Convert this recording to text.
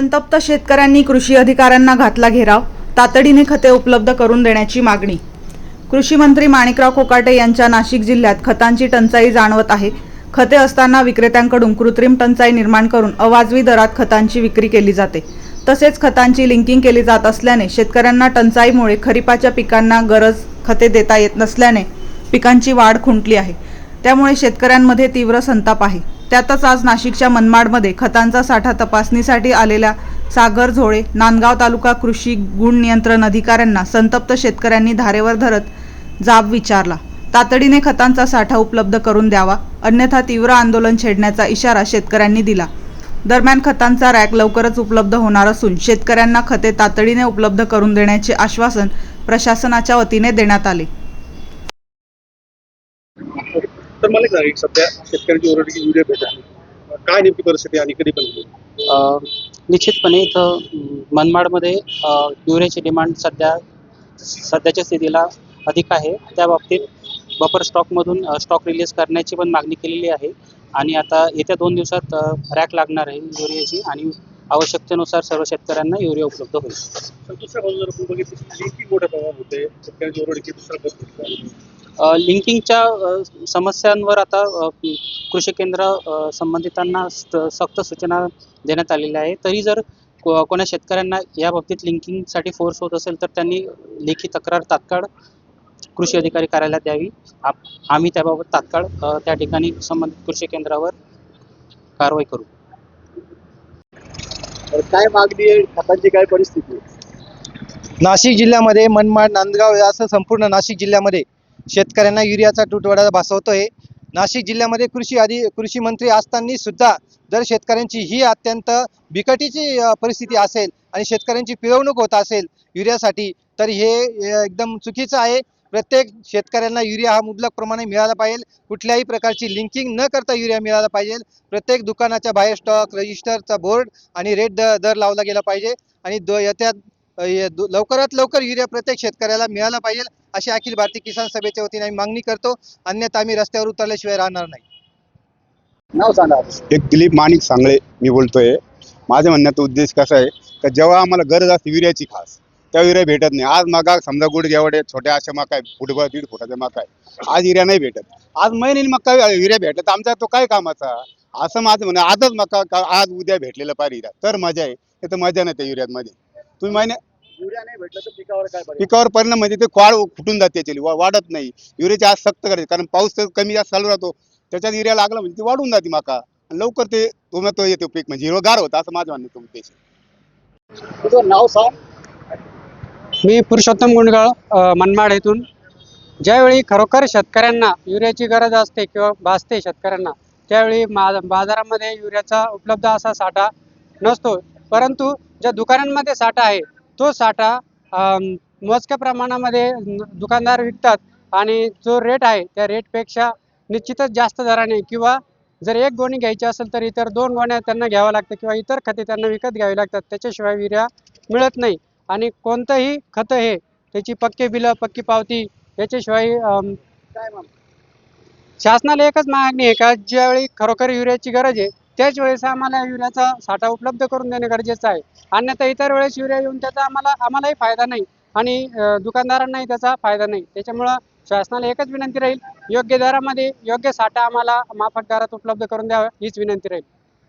संतप्त शेतकऱ्यांनी कृषी अधिकाऱ्यांना घातला घेराव तातडीने खते उपलब्ध करून देण्याची मागणी. कृषी मंत्री माणिकराव कोकाटे यांच्या नाशिक जिल्ह्यात खतांची टंचाई जाणवत आहे. खते असताना विक्रेत्यांकडून कृत्रिम टंचाई निर्माण करून अवाजवी दरात खतांची विक्री केली जाते. तसेच खतांची लिंकिंग केली जात असल्याने शेतकऱ्यांना टंचाईमुळे खरीपाच्या पिकांना गरज खते देता येत नसल्याने पिकांची वाढ खुंटली आहे. त्यामुळे शेतकऱ्यांमध्ये तीव्र संताप आहे. त्यातच आज नाशिकच्या मनमाडमध्ये खतांचा साठा तपासणीसाठी आलेल्या सागर झोळे नांदगाव तालुका कृषी गुण नियंत्रण अधिकाऱ्यांना संतप्त शेतकऱ्यांनी धारेवर धरत जाब विचारला. तातडीने खतांचा साठा उपलब्ध करून द्यावा अन्यथा तीव्र आंदोलन छेडण्याचा इशारा शेतकऱ्यांनी दिला. दरम्यान खतांचा रॅक लवकरच उपलब्ध होणार असून शेतकऱ्यांना खते तातडीने उपलब्ध करून देण्याचे आश्वासन प्रशासनाच्या वतीने देण्यात आले. तर मला एक सांगा, सध्या शेतकऱ्यांची ओरड की युरिया भेट आहे. काय नेमकी परिस्थिती आहे आणि कधी पण? अ, निश्चितपणे इथं मनमाडमध्ये अ, युरियाची डिमांड सध्या सध्याच्या स्थितीला अधिक आहे. त्या बाबतीत बफर स्टॉकमधून स्टॉक रिलीज करण्याची पण मागणी केलेली आहे. आणि आता येत्या दोन दिवसात रॅक लागणार आहे युरियाची आणि आवश्यकतेनुसार सर्व शेतकऱ्यांना युरिया उपलब्ध होईल. तर दुसऱ्या बाजूला जर आपण बघितलं लिंकिंग मोठ्या प्रमाणात होते. शेतकऱ्यांची ओरड की दुसरा लिंकिंगच्या समस्यांवर आता कृषी केंद्र संबंधितांना सक्त सूचना देण्यात आलेल्या आहे तरी जर को- कोणा शेतकऱ्यांना या बाबतीत लिंकिंगसाठी फोर्स होत असेल तर त्यांनी लेखी तक्रार तात्काळ कृषी अधिकारी कार्यालयात द्यावी. आप- आम्ही त्याबाबत तात्काळ त्या ठिकाणी संबंधित कृषी केंद्रावर कारवाई करू. काय मागणी आहे? खतांची काय परिस्थिती? नाशिक जिल्ह्यामध्ये मनमाड नांदगाव या असं संपूर्ण नाशिक जिल्ह्यामध्ये शेतकऱ्यांना युरियाचा तुटवडा भासवतोय नाशिक जिल्ह्यामध्ये कृषी आधी कृषी मंत्री असताना सुद्धा जर शेतकऱ्यांची ही अत्यंत बिकटीची परिस्थिती असेल आणि शेतकऱ्यांची पिळवणूक होत असेल युरियासाठी तर हे एकदम चुकीचं आहे. प्रत्येक शेतकऱ्यांना युरिया हा मुबलक प्रमाणे मिळाला पाहिजे. कुठल्याही प्रकारची लिंकिंग न करता युरिया मिळाला पाहिजे. प्रत्येक दुकानाच्या बाहेर स्टॉक रजिस्टरचा बोर्ड आणि रेट द दर लावला गेला पाहिजे. आणि दो येत्या ये- लवकरात लवकर युरिया प्रत्येक शेतकऱ्याला मिळाला पाहिजे अशी अखिल भारतीय किसान सभेच्या वतीने आम्ही मागणी करतो. अन्यथा आम्ही रस्त्यावर उतरल्याशिवाय राहणार नाही. नाव सांगा. एक दिलीप माणिक सांगळे मी बोलतोय. माझ्या म्हणण्याचा उद्देश कसा आहे का जेव्हा आम्हाला गरज असते युरियाची खास त्या युरिया भेटत नाही. आज मगा समजा गुड एवढे छोट्या अशा मका आहे फुटबॉल दीड फुटाच्या मका आहे. आज युरिया नाही भेटत. आज महिन्याने मका युरिया भेटत आमचा तो काय कामाचा? असं माझं म्हणणं आजच मका आज उद्या भेटलेलं पाहिजे युरिया तर मजा आहे. तर मजा नाही त्या युरियामध्ये तुम्ही महिन्या युरिया नाही भेटलं तर पिकावर काय परिणाम? पिकावर परिणाम म्हणजे ते क्वाड फुटून जाते त्याची वा- वाढत नाही. युरियाची आज सक्त करायची कारण पाऊस तर कमी जास्त चालू राहतो. त्याच्यात युरिया लागला म्हणजे ती वाढून जाते मका. आणि लवकर ते तो येतो पीक म्हणजे हिरवगार होतं असं माझं उद्देश आहे. तुझं नाव सांग. मी पुरुषोत्तम गुंडगाळ अ, मनमाड येथून ज्यावेळी खरोखर शेतकऱ्यांना युरियाची गरज असते किंवा भासते शेतकऱ्यांना त्यावेळी मा बाजारामध्ये युरियाचा उपलब्ध असा साठा नसतो. परंतु ज्या दुकानांमध्ये साठा आहे तो साठा मोजक्या प्रमाणामध्ये दुकानदार विकतात आणि जो रेट आहे त्या रेटपेक्षा निश्चितच जास्त दराने किंवा जर एक गोणी घ्यायची असेल तर इतर दोन गोण्या त्यांना घ्याव्या लागतात किंवा इतर खते त्यांना विकत घ्यावी लागतात त्याच्याशिवाय युरिया मिळत नाही. आणि कोणतंही खतं हे त्याची पक्के बिलं पक्की पावती याच्याशिवाय काय शासनाला एकच मागणी आहे का ज्यावेळी खरोखर युरियाची गरज आहे त्याच वेळेस आम्हाला युरियाचा साठा उपलब्ध करून देणे गरजेचं आहे. अन्यथा इतर वेळेस युरिया येऊन त्याचा आम्हाला आम्हालाही फायदा नाही आणि दुकानदारांनाही त्याचा फायदा नाही. त्याच्यामुळं शासनाला एकच विनंती राहील योग्य दरामध्ये योग्य साठा आम्हाला माफक दरात उपलब्ध करून द्यावा हीच विनंती राहील.